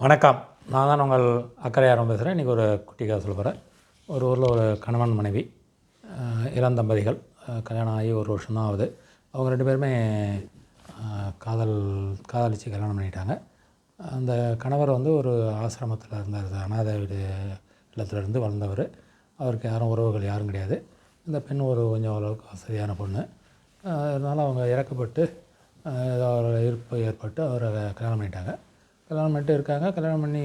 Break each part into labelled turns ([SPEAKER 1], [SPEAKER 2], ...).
[SPEAKER 1] வணக்கம். நான் தான் உங்கள் அக்கறையாரம் பேசுகிறேன் இன்றைக்கி ஒரு குட்டி கதை சொல்ல போகிறேன் ஒரு ஊரில் ஒரு கணவன் மனைவி இளம் இளந்தம்பதிகள் கல்யாணம் ஆகி ஒரு வருஷம் தான் ஆகுது. அவங்க ரெண்டு பேருமே காதல் காதலிச்சு கல்யாணம் பண்ணிட்டாங்க. அந்த கணவர் வந்து ஒரு ஆசிரமத்தில் இருந்தார். அனாதை வீடு இல்லத்துலேருந்து வளர்ந்தவர். அவருக்கு யாரும் உறவுகள் யாரும் கிடையாது. இந்த பெண் ஒரு கொஞ்சம் ஓரளவுக்கு வசதியான பொண்ணு. அஹ், இருந்தாலும் அவங்க இறக்கப்பட்டு ஏதோ ஒரு இருப்பு ஏற்பட்டு அவரை கல்யாணம் பண்ணிட்டாங்க. கல்யாணம் பண்ணிட்டு இருக்காங்க. கல்யாணம் பண்ணி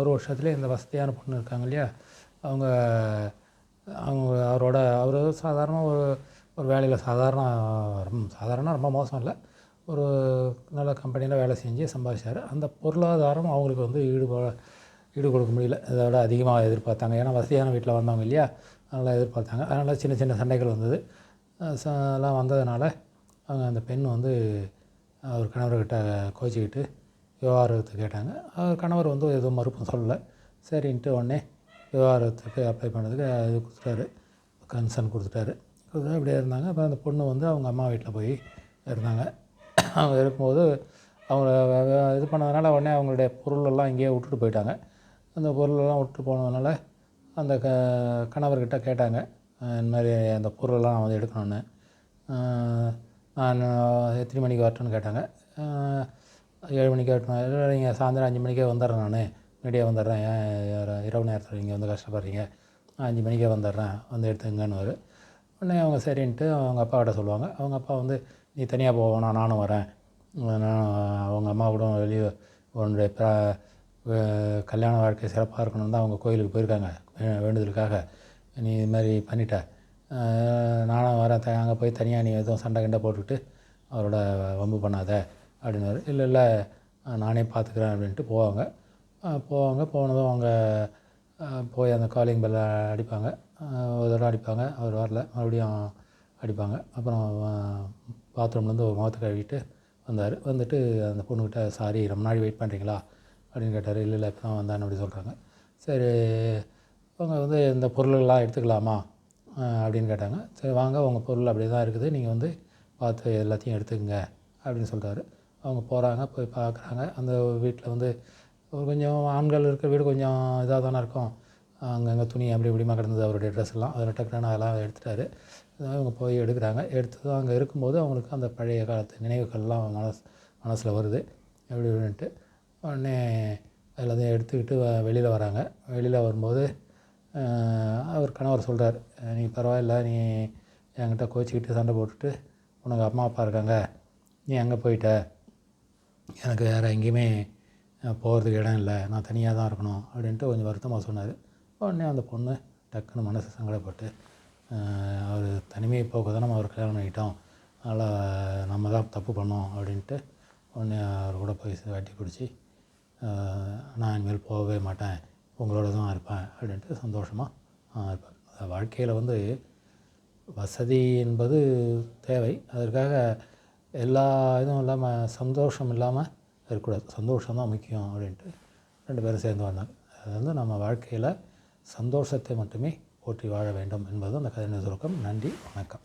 [SPEAKER 1] ஒரு வருஷத்துலேயே இந்த வசதியான பொண்ணு இருக்காங்க இல்லையா? அவங்க அவங்க அவரோட அவர் சாதாரணமாக ஒரு ஒரு வேலையில் சாதாரண சாதாரண ரொம்ப மோசம் இல்லை. ஒரு நல்ல கம்பெனியில் வேலை செஞ்சு சம்பாதிச்சார். அந்த பொருளாதாரம் அவங்களுக்கு வந்து ஈடுபட ஈடு கொடுக்க முடியல. இதை விட அதிகமாக எதிர்பார்த்தாங்க. ஏன்னா வசதியான வீட்டில் வந்தவங்க இல்லையா? அதனால் எதிர்பார்த்தாங்க. அதனால் சின்ன சின்ன சண்டைகள் வந்தது. எல்லாம் வந்ததுனால அவங்க அந்த பெண் வந்து அவர் கணவர்கிட்ட கோச்சிக்கிட்டு விவாகரத்து கேட்டாங்க. அவர் கணவர் வந்து எதுவும் மறுப்பும் சொல்லலை. சரின்ட்டு உடனே விவாகரத்துக்கு அப்ளை பண்ணதுக்கு இது கொடுத்துட்டாரு. கன்சர்ன் கொடுத்துட்டாரு. கொடுத்துட்டு அப்படியே இருந்தாங்க. அப்புறம் அந்த பொண்ணு வந்து அவங்க அம்மா வீட்டில் போய் இருந்தாங்க. அவங்க இருக்கும்போது அவங்க இது பண்ணதுனால உடனே அவங்களுடைய பொருளெல்லாம் இங்கேயே விட்டுட்டு போயிட்டாங்க. அந்த பொருளெல்லாம் விட்டு போனதுனால அந்த க கணவர்கிட்ட கேட்டாங்க. இந்த மாதிரி அந்த பொருளெல்லாம் நான் வந்து எடுக்கணும்னு. நான் எத்தனை மணிக்கு வரட்டும்னு கேட்டாங்க. ஏழு மணிக்கு வரட்டும்? இல்லை நீங்கள் சாயந்தரம் அஞ்சு மணிக்கே வந்துடுறேன் நான். முன்னாடியே வந்துடுறேன். ஏன் இரவு நேரத்தில் நீங்கள் வந்து கஷ்டப்படுறீங்க? நான் அஞ்சு மணிக்கே வந்துடுறேன். வந்து எடுத்துங்கன்னு உடனே அவங்க சரின்ட்டு அவங்க அப்பாக்கிட்ட சொல்லுவாங்க. அவங்க அப்பா வந்து நீ தனியாக போகணும் நானும் வரேன். நான் அவங்க அம்மா கூட வெளியே உன்னுடைய பிர- கல்யாண வாழ்க்கை சிறப்பாக இருக்கணும்னு தான் அவங்க கோயிலுக்கு போயிருக்காங்க. வே- வேண்டுதலுக்காக. நீ இது மாதிரி பண்ணிட்ட. நானும் வரேன். த அங்கே போய் தனியாக நீ எதுவும் சண்டை கிண்டை போட்டுக்கிட்டு அவரோட வம்பு பண்ணாத. அப்படின்னாரு. இல்லை இல்லை நானே பார்த்துக்கிறேன் அப்படின்ட்டு போவாங்க. போவாங்க. போனதும் அவங்க போய் அந்த காலிங் பெல்ல அடிப்பாங்க. ஒரு தடவை அடிப்பாங்க. அவர் வரல. மறுபடியும் அடிப்பாங்க. அப்புறம் பாத்ரூம்லேருந்து ஒரு முகத்தை கழுவிட்டு வந்தார். வந்துட்டு அந்த பொண்ணுக்கிட்ட சாரி ரொம்ப நாள் வெயிட் பண்ணுறீங்களா அப்படின்னு கேட்டார். இல்லை இல்லை இப்போ தான் வந்தான்னு அப்படி சொல்கிறாங்க சரி அவங்க வந்து இந்த பொருளெல்லாம் எடுத்துக்கலாமா? அப்படின்னு கேட்டாங்க. சரி வாங்க உங்கள் பொருள் அப்படியே தான் இருக்குது. நீங்கள் வந்து பார்த்து எல்லாத்தையும் எடுத்துக்கங்க அப்படின்னு சொல்கிறாரு அவங்க போகிறாங்க போய் பார்க்குறாங்க. அந்த வீட்டில் வந்து ஒரு கொஞ்சம் ஆண்கள் இருக்கிற வீடு கொஞ்சம் இதாக தானே இருக்கும். அங்கங்கே துணி அப்படி இப்படிமா கிடந்தது அவருடைய ட்ரெஸ் எல்லாம். அதில் டக்குனு அதெல்லாம் எடுத்துட்டாரு. அதான் இவங்க போய் எடுக்கிறாங்க. எடுத்து அங்கே இருக்கும்போது அவங்களுக்கு அந்த பழைய காலத்து நினைவுகள்லாம் மனசு மனசில் வருது. எப்படி இப்படின்ட்டு உடனே எல்லாத்தையும் எடுத்துக்கிட்டு வெளியில் வராங்க. வெளியில் வரும்போது அவர் கணவர் சொல்கிறார் நீ பரவாயில்ல நீ என்கிட்ட கோச்சிக்கிட்டு சண்டை போட்டுட்டு உனக்கு அம்மா அப்பா இருக்காங்க. நீ அங்கே போயிட்ட. எனக்கு வேறு எங்கேயுமே போகிறதுக்கு இடம் இல்லை. நான் தனியாக தான் இருக்கணும் அப்படின்ட்டு கொஞ்சம் வருத்தமாக சொன்னார். உடனே அந்த பொண்ணு டக்குன்னு மனசு சங்கடப்பட்டு அவர் தனிமையை போக்க தான் நம்ம அவர் கல்யாணம் பண்ணிக்கிட்டோம். அதனால் நம்ம தான் தப்பு பண்ணோம் அப்படின்ட்டு உடனே அவர் கூட போய் வாட்டி பிடிச்சி நான் இனிமேல் போகவே மாட்டேன். உங்களோட தான் இருப்பேன் அப்படின்ட்டு சந்தோஷமாக இருப்பேன் வாழ்க்கையில் வந்து வசதி என்பது தேவை. அதற்காக எல்லா இதுவும் இல்லாமல் சந்தோஷம் இல்லாமல் இருக்கக்கூடாது. சந்தோஷம் தான் முக்கியம் அப்படின்ட்டு ரெண்டு பேரும் சேர்ந்து வந்தாங்க. அது வந்து நம்ம வாழ்க்கையில் சந்தோஷத்தை மட்டுமே போற்றி வாழ வேண்டும் என்பது அந்த கதை சுருக்கம். நன்றி வணக்கம்.